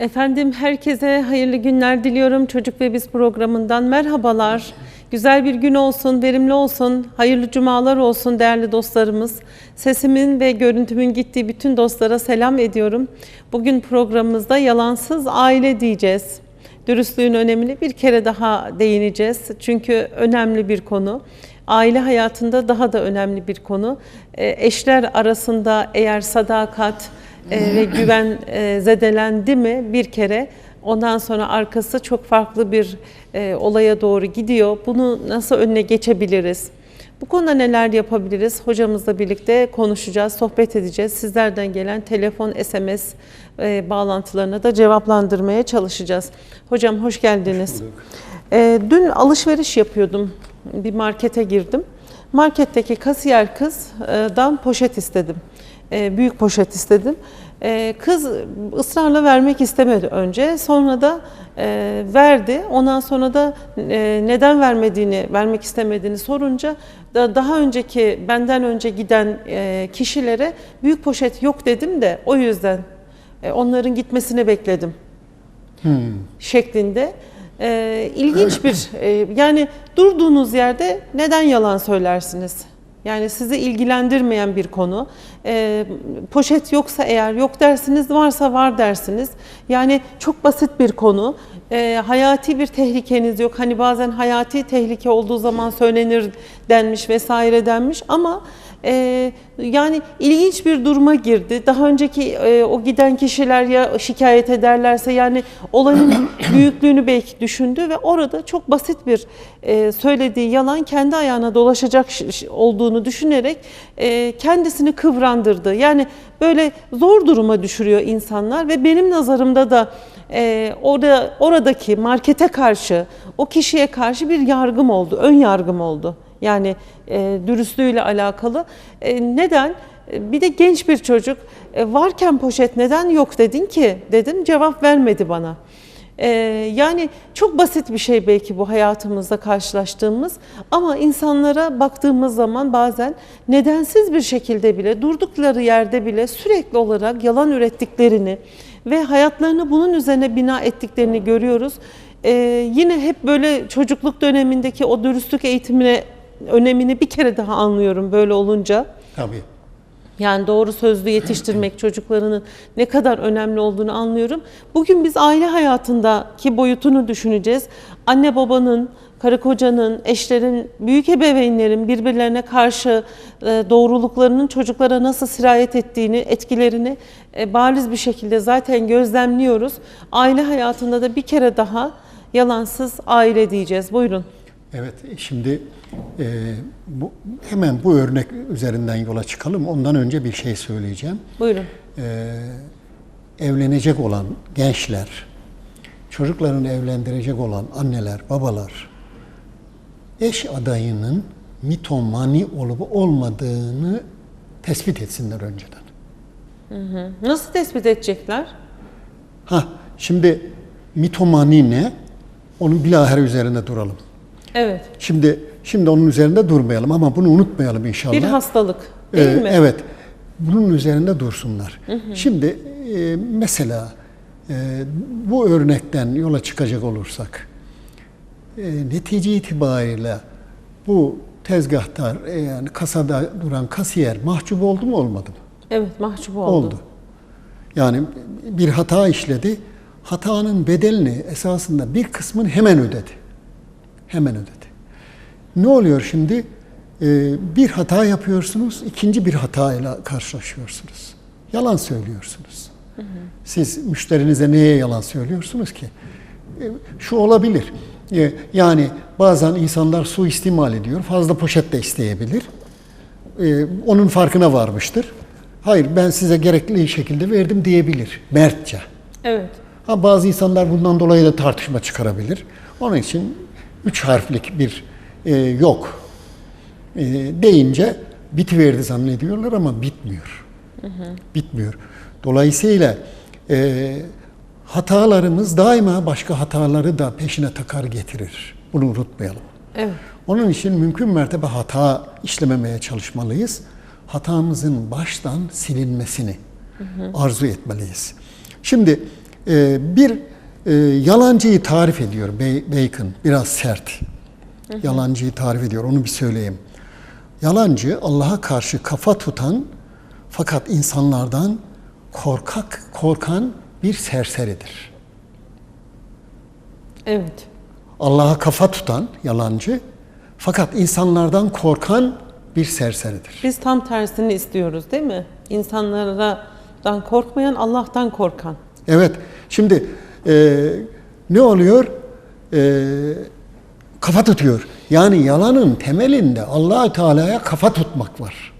Efendim herkese hayırlı günler diliyorum. Çocuk ve Biz programından merhabalar. Güzel bir gün olsun, verimli olsun, hayırlı cumalar olsun değerli dostlarımız. Sesimin ve görüntümün gittiği bütün dostlara selam ediyorum. Bugün programımızda yalansız aile diyeceğiz. Dürüstlüğün önemini bir kere daha değineceğiz. Çünkü önemli bir konu. Aile hayatında daha da önemli bir konu. E, Eşler arasında eğer sadakat, e, ve güven e, zedelendi mi bir kere ondan sonra arkası çok farklı bir e, olaya doğru gidiyor. Bunu nasıl önüne geçebiliriz? Bu konuda neler yapabiliriz? Hocamızla birlikte konuşacağız, sohbet edeceğiz. Sizlerden gelen telefon, SMS e, bağlantılarına da cevaplandırmaya çalışacağız. Hocam hoş geldiniz. E, dün alışveriş yapıyordum. Bir markete girdim. Marketteki kasiyer kızdan poşet istedim. E, büyük poşet istedim. E, kız ısrarla vermek istemedi önce. Sonra da e, verdi. Ondan sonra da e, neden vermediğini, vermek istemediğini sorunca da daha önceki benden önce giden e, kişilere büyük poşet yok dedim de o yüzden e, onların gitmesini bekledim şeklinde. E, ilginç bir e, yani durduğunuz yerde neden yalan söylersiniz? Yani sizi ilgilendirmeyen bir konu. E, poşet yoksa eğer yok dersiniz, varsa var dersiniz. Yani çok basit bir konu. E, hayati bir tehlikeniz yok. Hani bazen hayati tehlike olduğu zaman söylenir denmiş vesaire denmiş ama e, yani ilginç bir duruma girdi. Daha önceki e, o giden kişiler ya şikayet ederlerse yani olayın büyüklüğünü belki düşündü ve orada çok basit bir e, söylediği yalan kendi ayağına dolaşacak olduğunu düşünerek e, kendisini kıvrandırdı. Yani böyle zor duruma düşürüyor insanlar ve benim nazarımda da e, orada oradaki markete karşı, o kişiye karşı bir yargım oldu, ön yargım oldu. Yani e, dürüstlüğüyle alakalı. E, neden? E, Bir de genç bir çocuk e, varken poşet neden yok dedin ki dedim cevap vermedi bana. E, yani çok basit bir şey belki bu hayatımızda karşılaştığımız ama insanlara baktığımız zaman bazen nedensiz bir şekilde bile durdukları yerde bile sürekli olarak yalan ürettiklerini ve hayatlarını bunun üzerine bina ettiklerini görüyoruz. E, yine hep böyle çocukluk dönemindeki o dürüstlük eğitimine önemini bir kere daha anlıyorum böyle olunca. Tabii. Yani doğru sözlü yetiştirmek çocuklarının ne kadar önemli olduğunu anlıyorum. Bugün biz aile hayatındaki boyutunu düşüneceğiz. Anne babanın, karı kocanın, eşlerin, büyük ebeveynlerin birbirlerine karşı e, doğruluklarının çocuklara nasıl sirayet ettiğini, etkilerini e, bariz bir şekilde zaten gözlemliyoruz. Aile hayatında da bir kere daha yalansız aile diyeceğiz. Buyurun. Evet, şimdi e, bu, hemen bu örnek üzerinden yola çıkalım. Ondan önce bir şey söyleyeceğim. Buyurun. E, evlenecek olan gençler, çocuklarını evlendirecek olan anneler, babalar, eş adayının mitomani olup olmadığını tespit etsinler önceden. Nasıl tespit edecekler? Ha, şimdi mitomani ne? Onun bilahare üzerinde duralım. Evet. Şimdi şimdi onun üzerinde durmayalım ama bunu unutmayalım inşallah. Bir hastalık değil Ee, mi? Evet. Bunun üzerinde dursunlar. Şimdi e, mesela e, bu örnekten yola çıkacak olursak e, netice itibariyle bu tezgahtar e, yani kasada duran kasiyer mahcup oldu mu olmadı mı? Evet mahcup oldu. Oldu. Yani bir hata işledi. Hatanın bedelini esasında bir kısmını hemen ödedi. Hemen ödedi. Ne oluyor şimdi? Ee, bir hata yapıyorsunuz, ikinci bir hatayla karşılaşıyorsunuz. Yalan söylüyorsunuz. Siz müşterinize neye yalan söylüyorsunuz ki? Ee, şu olabilir. Ee, yani bazen insanlar suistimal ediyor. Fazla poşet de isteyebilir. Ee, onun farkına varmıştır. Hayır ben size gerekli şekilde verdim diyebilir. Mertçe. Evet. Ha, bazı insanlar bundan dolayı da tartışma çıkarabilir. Onun için üç harflik bir e, yok e, deyince bitiverdi zannediyorlar ama bitmiyor. Bitmiyor. Dolayısıyla e, hatalarımız daima başka hataları da peşine takar getirir. Bunu unutmayalım. Evet. Onun için mümkün mertebe hata işlememeye çalışmalıyız. Hatamızın baştan silinmesini arzu etmeliyiz. Şimdi e, bir e, yalancıyı tarif ediyor Bacon. Biraz sert. Yalancıyı tarif ediyor. Onu bir söyleyeyim. Yalancı Allah'a karşı kafa tutan fakat insanlardan korkak korkan bir serseridir. Evet. Allah'a kafa tutan yalancı fakat insanlardan korkan bir serseridir. Biz tam tersini istiyoruz değil mi? İnsanlardan korkmayan, Allah'tan korkan. Evet. Şimdi e, ne oluyor? E, kafa tutuyor. Yani yalanın temelinde allah Teala'ya kafa tutmak var.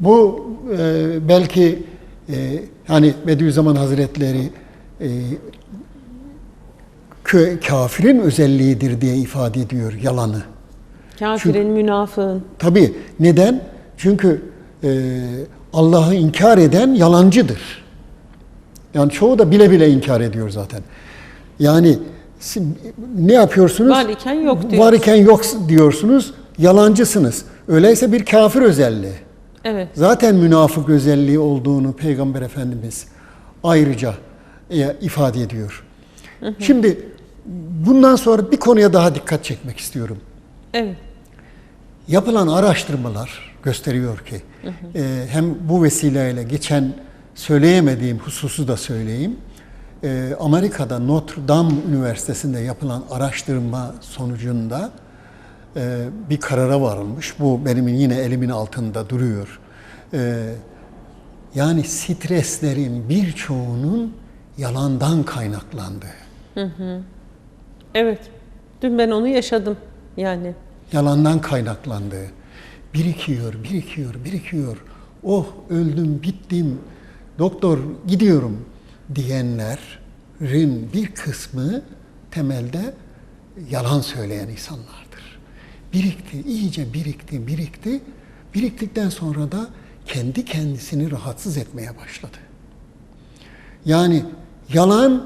Bu e, belki e, hani Bediüzzaman Hazretleri e, kö- kafirin özelliğidir diye ifade ediyor yalanı. Kafirin, münafığın. Tabii. Neden? Çünkü e, Allah'ı inkar eden yalancıdır. Yani çoğu da bile bile inkar ediyor zaten. Yani ne yapıyorsunuz? Var iken yok diyoruz. Var iken yok diyorsunuz. Yalancısınız. Öyleyse bir kafir özelliği. Evet. Zaten münafık özelliği olduğunu Peygamber Efendimiz ayrıca e, ifade ediyor. Şimdi bundan sonra bir konuya daha dikkat çekmek istiyorum. Evet. Yapılan araştırmalar gösteriyor ki e, hem bu vesileyle geçen söyleyemediğim hususu da söyleyeyim. E, Amerika'da Notre Dame Üniversitesi'nde yapılan araştırma sonucunda bir karara varılmış. Bu benim yine elimin altında duruyor. E, yani streslerin birçoğunun yalandan kaynaklandığı. Evet. Dün ben onu yaşadım. Yani. yalandan kaynaklandığı. Birikiyor, birikiyor, birikiyor. Oh öldüm, bittim, doktor gidiyorum diyenlerin bir kısmı temelde yalan söyleyen insanlardır. Birikti, iyice birikti, birikti. Biriktikten sonra da kendi kendisini rahatsız etmeye başladı. Yani yalan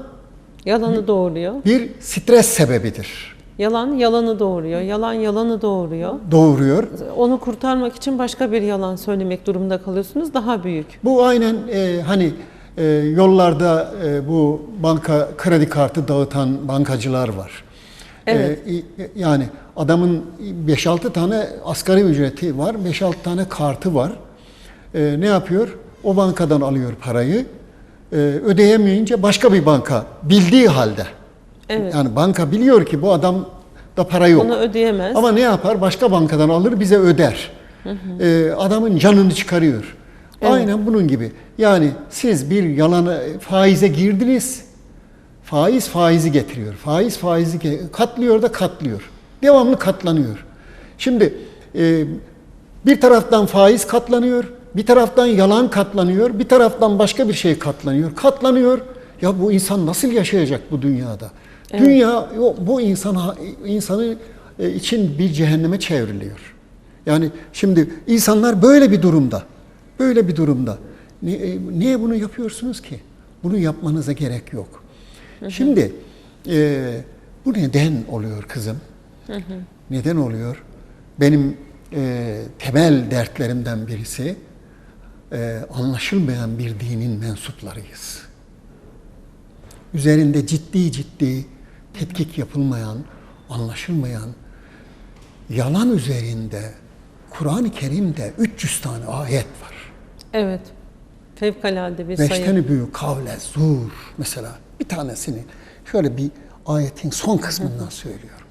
Yalanı doğuruyor. bir stres sebebidir. Yalan yalanı doğuruyor. Yalan yalanı doğuruyor. Doğuruyor. Onu kurtarmak için başka bir yalan söylemek durumunda kalıyorsunuz. Daha büyük. Bu aynen e, hani e, yollarda e, bu banka kredi kartı dağıtan bankacılar var. Evet. E, e, yani adamın 5-6 tane asgari ücreti var, 5-6 tane kartı var. E, ne yapıyor? O bankadan alıyor parayı. E, ödeyemeyince başka bir banka bildiği halde. Evet. Yani banka biliyor ki bu adam da para yok. Onu ödeyemez. Ama ne yapar? Başka bankadan alır bize öder. Ee, adamın canını çıkarıyor. Evet. Aynen bunun gibi. Yani siz bir yalana faize girdiniz. Faiz faizi getiriyor. Faiz faizi katlıyor da katlıyor. Devamlı katlanıyor. Şimdi e, bir taraftan faiz katlanıyor, bir taraftan yalan katlanıyor, bir taraftan başka bir şey katlanıyor. Katlanıyor. Ya bu insan nasıl yaşayacak bu dünyada? Dünya o- bu insana insanı e, için bir cehenneme çevriliyor. Yani şimdi insanlar böyle bir durumda. Böyle bir durumda. E, Niye bunu yapıyorsunuz ki? Bunu yapmanıza gerek yok. Şimdi e, bu neden oluyor kızım? Neden oluyor? Benim e, temel dertlerimden birisi e, anlaşılmayan bir dinin mensuplarıyız. Üzerinde ciddi ciddi tetkik yapılmayan, anlaşılmayan, yalan üzerinde Kur'an-ı Kerim'de 300 tane ayet var. Evet. Fevkalade bir sayı. Beşteni büyük kavle, zur mesela bir tanesini şöyle bir ayetin son kısmından söylüyorum.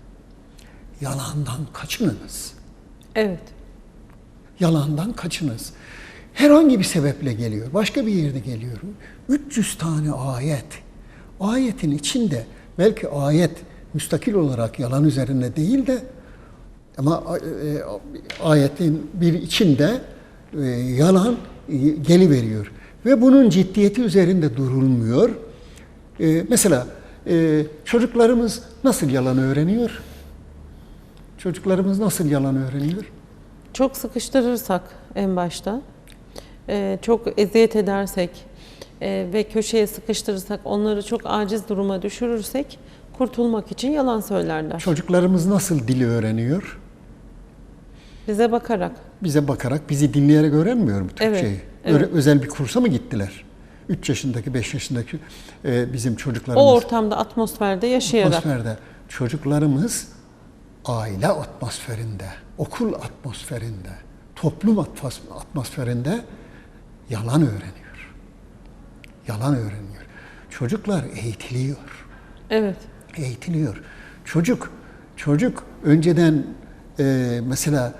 Yalandan kaçınınız. Evet. Yalandan kaçınız. Herhangi bir sebeple geliyor. Başka bir yerde geliyor. 300 tane ayet. Ayetin içinde belki ayet müstakil olarak yalan üzerine değil de ama e, ayetin bir içinde e, yalan e, geliveriyor. Ve bunun ciddiyeti üzerinde durulmuyor. E, mesela e, çocuklarımız nasıl yalan öğreniyor? Çocuklarımız nasıl yalan öğreniyor? Çok sıkıştırırsak en başta, e, çok eziyet edersek e, ve köşeye sıkıştırırsak, onları çok aciz duruma düşürürsek kurtulmak için yalan söylerler. Çocuklarımız nasıl dili öğreniyor? Bize bakarak. Bize bakarak, bizi dinleyerek öğrenmiyor mu Evet, Türkçeyi? evet. Öyle özel bir kursa mı gittiler? 3 yaşındaki, 5 yaşındaki e, bizim çocuklarımız O ortamda, atmosferde yaşayarak. atmosferde çocuklarımız aile atmosferinde, okul atmosferinde, toplum atmos- atmosferinde yalan öğreniyor. Yalan öğreniyor. Çocuklar eğitiliyor. Evet. Eğitiliyor. Çocuk, çocuk önceden e, mesela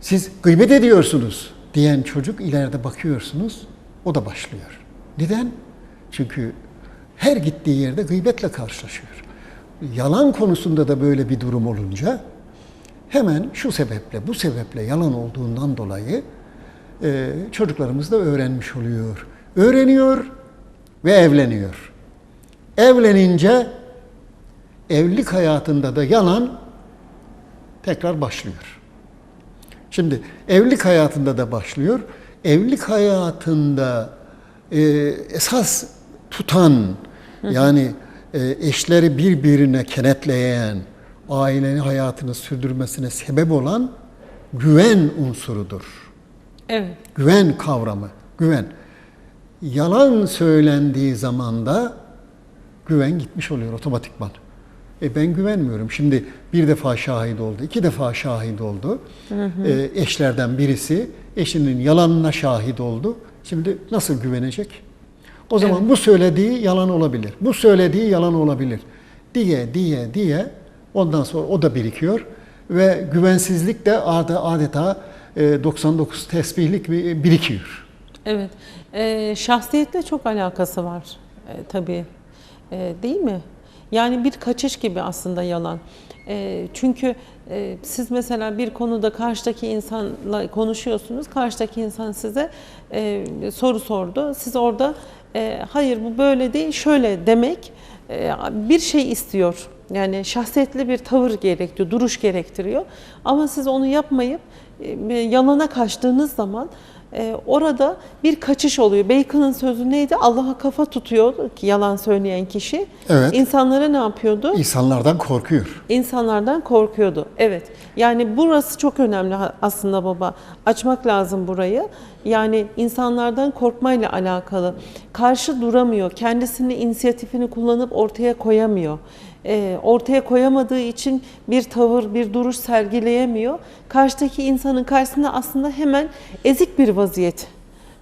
siz gıybet ediyorsunuz diyen çocuk ileride bakıyorsunuz o da başlıyor. Neden? Çünkü her gittiği yerde gıybetle karşılaşıyor. Yalan konusunda da böyle bir durum olunca hemen şu sebeple, bu sebeple yalan olduğundan dolayı e, çocuklarımız da öğrenmiş oluyor. Öğreniyor ve evleniyor. Evlenince evlilik hayatında da yalan tekrar başlıyor. Şimdi evlilik hayatında da başlıyor. Evlilik hayatında e, esas tutan yani e, eşleri birbirine kenetleyen, ailenin hayatını sürdürmesine sebep olan güven unsurudur. Evet. Güven kavramı, güven. Yalan söylendiği zaman da güven gitmiş oluyor otomatikman. E ben güvenmiyorum. Şimdi bir defa şahit oldu, iki defa şahit oldu. E, eşlerden birisi eşinin yalanına şahit oldu. Şimdi nasıl güvenecek? O zaman bu söylediği yalan olabilir. Bu söylediği yalan olabilir. Diye diye diye ondan sonra o da birikiyor ve güvensizlik de ade- adeta e, 99 tesbihlik bir- birikiyor. Evet. Ee, şahsiyetle çok alakası var ee, tabii. Ee, değil mi? Yani bir kaçış gibi aslında yalan. Ee, çünkü e, siz mesela bir konuda karşıdaki insanla konuşuyorsunuz. Karşıdaki insan size e, soru sordu. Siz orada e, hayır bu böyle değil şöyle demek bir şey istiyor. Yani şahsiyetli bir tavır gerektiriyor, duruş gerektiriyor. Ama siz onu yapmayıp e, yalana kaçtığınız zaman e, orada bir kaçış oluyor. Bacon'ın sözü neydi? Allah'a kafa tutuyor ki yalan söyleyen kişi. Evet. İnsanlara ne yapıyordu? İnsanlardan korkuyor. İnsanlardan korkuyordu. Evet. Yani burası çok önemli aslında baba. Açmak lazım burayı. Yani insanlardan korkmayla alakalı. Karşı duramıyor. Kendisini inisiyatifini kullanıp ortaya koyamıyor. Ee, ortaya koyamadığı için bir tavır, bir duruş sergileyemiyor. Karşıdaki insanın karşısında aslında hemen ezik bir vaziyet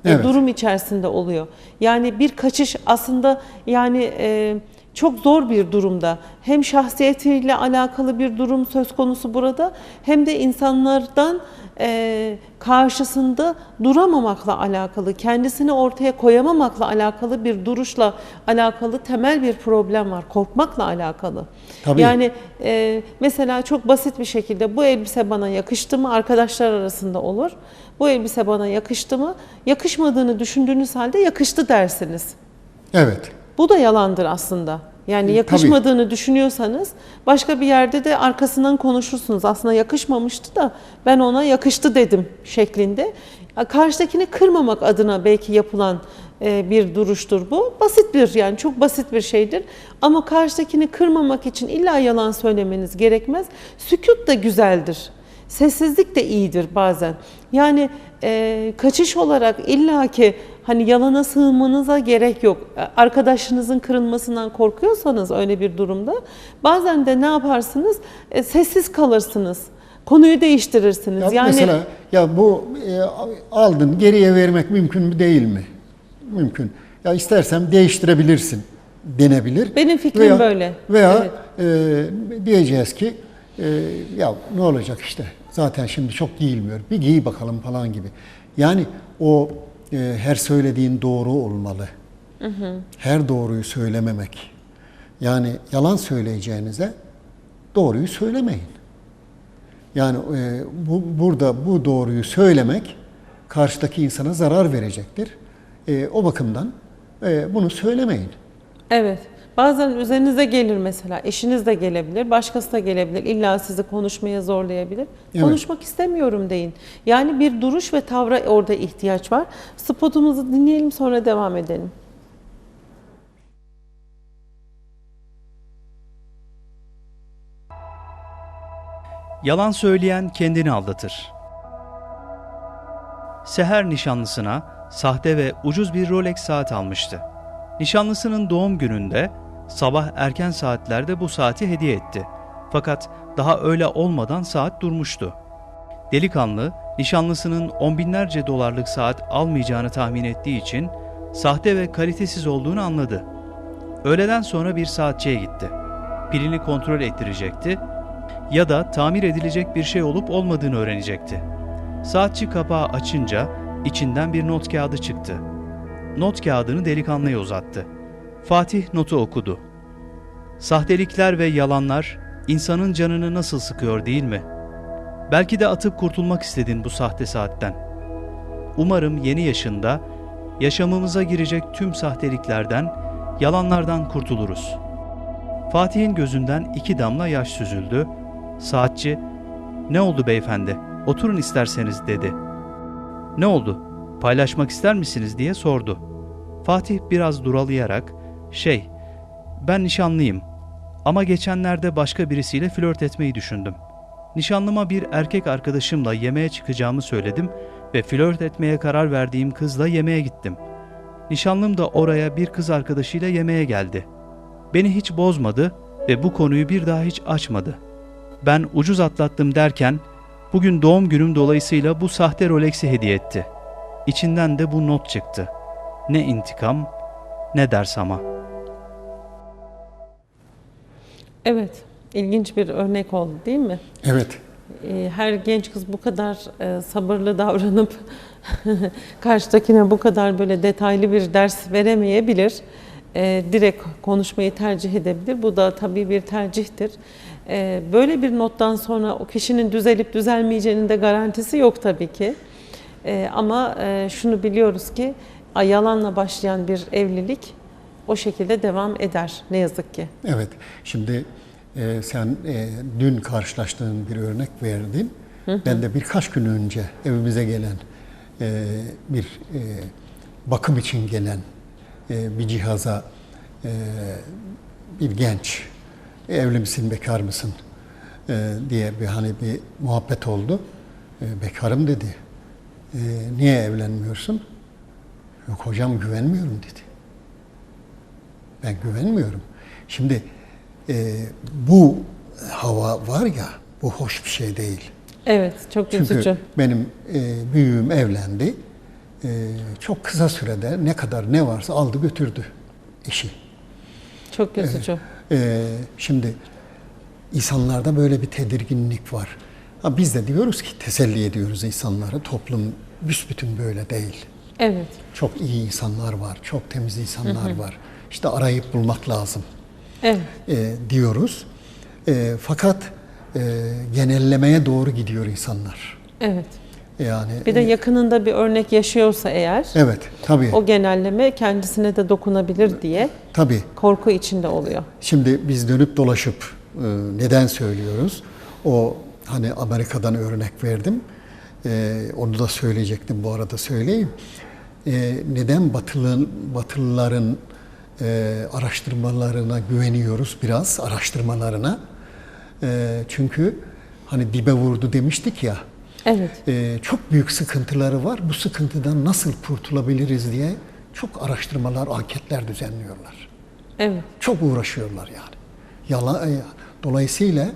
e, Evet. durum içerisinde oluyor. Yani bir kaçış aslında yani e, çok zor bir durumda. Hem şahsiyetiyle alakalı bir durum söz konusu burada hem de insanlardan e, karşısında duramamakla alakalı, kendisini ortaya koyamamakla alakalı bir duruşla alakalı temel bir problem var. Korkmakla alakalı. Tabii. Yani e, mesela çok basit bir şekilde bu elbise bana yakıştı mı arkadaşlar arasında olur. Bu elbise bana yakıştı mı? Yakışmadığını düşündüğünüz halde yakıştı dersiniz. Evet. Bu da yalandır aslında. Yani E, yakışmadığını düşünüyorsanız başka bir yerde de arkasından konuşursunuz. Aslında yakışmamıştı da ben ona yakıştı dedim şeklinde. Karşıdakini kırmamak adına belki yapılan e, bir duruştur bu. Basit bir yani çok basit bir şeydir. Ama karşıdakini kırmamak için illa yalan söylemeniz gerekmez. Sükut da güzeldir. Sessizlik de iyidir bazen. Yani e, kaçış olarak illaki hani yalana sığınmanıza gerek yok. Arkadaşınızın kırılmasından korkuyorsanız öyle bir durumda bazen de ne yaparsınız? E, sessiz kalırsınız. Konuyu değiştirirsiniz. Ya yani mesela ya bu e, aldın geriye vermek mümkün mü değil mi? Mümkün. Ya istersem değiştirebilirsin denebilir. Benim fikrim Veya- böyle. Veya e, diyeceğiz ki e, ya ne olacak işte zaten şimdi çok giyilmiyor. Bir giy bakalım falan gibi. Yani o e, her söylediğin doğru olmalı. Her doğruyu söylememek. Yani yalan söyleyeceğinize doğruyu söylemeyin. Yani e, bu, burada bu doğruyu söylemek karşıdaki insana zarar verecektir. E, o bakımdan e, bunu söylemeyin. Evet. Bazen üzerinize gelir mesela. Eşiniz de gelebilir, başkası da gelebilir. İlla sizi konuşmaya zorlayabilir. Evet. Konuşmak istemiyorum deyin. Yani bir duruş ve tavra orada ihtiyaç var. Spotumuzu dinleyelim sonra devam edelim. Yalan söyleyen kendini aldatır. Seher nişanlısına sahte ve ucuz bir Rolex saat almıştı. Nişanlısının doğum gününde sabah erken saatlerde bu saati hediye etti. Fakat daha öyle olmadan saat durmuştu. Delikanlı, nişanlısının on binlerce dolarlık saat almayacağını tahmin ettiği için sahte ve kalitesiz olduğunu anladı. Öğleden sonra bir saatçiye gitti. Pilini kontrol ettirecekti ya da tamir edilecek bir şey olup olmadığını öğrenecekti. Saatçi kapağı açınca içinden bir not kağıdı çıktı. Not kağıdını delikanlıya uzattı. Fatih notu okudu. Sahtelikler ve yalanlar insanın canını nasıl sıkıyor değil mi? Belki de atıp kurtulmak istedin bu sahte saatten. Umarım yeni yaşında yaşamımıza girecek tüm sahteliklerden, yalanlardan kurtuluruz. Fatih'in gözünden iki damla yaş süzüldü. Saatçi, "Ne oldu beyefendi? Oturun isterseniz." dedi. "Ne oldu? Paylaşmak ister misiniz?" diye sordu. Fatih biraz duralayarak, "Şey, ben nişanlıyım ama geçenlerde başka birisiyle flört etmeyi düşündüm. Nişanlıma bir erkek arkadaşımla yemeğe çıkacağımı söyledim ve flört etmeye karar verdiğim kızla yemeğe gittim. Nişanlım da oraya bir kız arkadaşıyla yemeğe geldi. Beni hiç bozmadı ve bu konuyu bir daha hiç açmadı. Ben ucuz atlattım derken bugün doğum günüm dolayısıyla bu sahte Rolex'i hediye etti. İçinden de bu not çıktı. Ne intikam ne ders ama.'' Evet, ilginç bir örnek oldu değil mi? Evet. Ee, Her genç kız bu kadar e, sabırlı davranıp karşıdakine bu kadar böyle detaylı bir ders veremeyebilir. Ee, Direkt konuşmayı tercih edebilir. Bu da tabii bir tercihtir. Ee, Böyle bir nottan sonra o kişinin düzelip düzelmeyeceğinin de garantisi yok tabii ki. Ama e, şunu biliyoruz ki yalanla başlayan bir evlilik o şekilde devam eder ne yazık ki. Evet. Şimdi e, sen e, dün karşılaştığın bir örnek verdin. Ben de birkaç gün önce evimize gelen e, bir e, bakım için gelen e, bir cihaza e, bir genç evli misin bekar mısın e, diye bir hani bir muhabbet oldu. E, bekarım dedi. E, niye evlenmiyorsun? Yok hocam güvenmiyorum dedi. Ben güvenmiyorum. Şimdi e, bu hava var ya, bu hoş bir şey değil. Evet, çok Çünkü üzücü. benim e, büyüğüm evlendi. E, çok kısa sürede ne kadar ne varsa aldı götürdü eşi. Çok üzücü. E, şimdi insanlarda böyle bir tedirginlik var. Ha, biz de diyoruz ki teselli ediyoruz insanları. Toplum büsbütün böyle değil. Evet. Çok iyi insanlar var, çok temiz insanlar var. İşte arayıp bulmak lazım. Evet. e, diyoruz. E, fakat e, genellemeye doğru gidiyor insanlar. Evet. Yani Bir de e, yakınında bir örnek yaşıyorsa eğer evet tabii o genelleme kendisine de dokunabilir diye tabii. korku içinde oluyor. Şimdi biz dönüp dolaşıp e, neden söylüyoruz? O hani Amerika'dan örnek verdim. E, onu da söyleyecektim bu arada söyleyeyim. E, neden Batılı, Batılıların e, araştırmalarına güveniyoruz biraz araştırmalarına? E, çünkü hani dibe vurdu demiştik ya. Evet. e, çok büyük sıkıntıları var. Bu sıkıntıdan nasıl kurtulabiliriz diye çok araştırmalar, anketler düzenliyorlar. Evet. Çok uğraşıyorlar yani. Yalan, e, dolayısıyla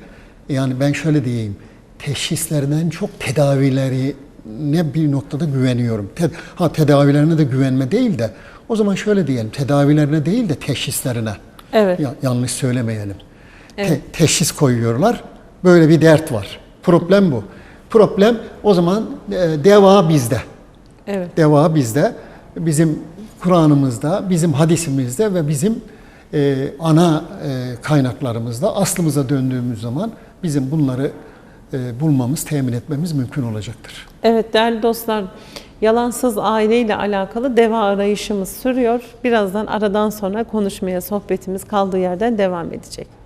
yani ben şöyle diyeyim, teşhislerden çok tedavileri ne bir noktada güveniyorum. Te, ha tedavilerine de güvenme değil de o zaman şöyle diyelim, tedavilerine değil de teşhislerine. Evet. Ya, yanlış söylemeyelim. Te- Evet. teşhis koyuyorlar. Böyle bir dert var. Problem bu. Problem o zaman e, deva bizde. Evet. Deva bizde. Bizim Kur'an'ımızda, bizim hadisimizde ve bizim e, ana e, kaynaklarımızda aslımıza döndüğümüz zaman bizim bunları e, bulmamız, temin etmemiz mümkün olacaktır. Evet değerli dostlar, yalansız aileyle alakalı deva arayışımız sürüyor. Birazdan aradan sonra konuşmaya, sohbetimiz kaldığı yerden devam edecek.